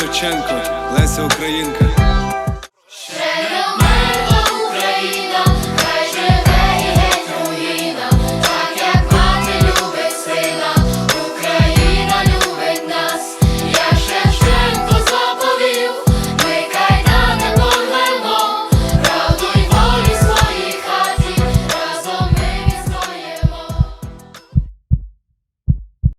Шевченко, Леся Українка.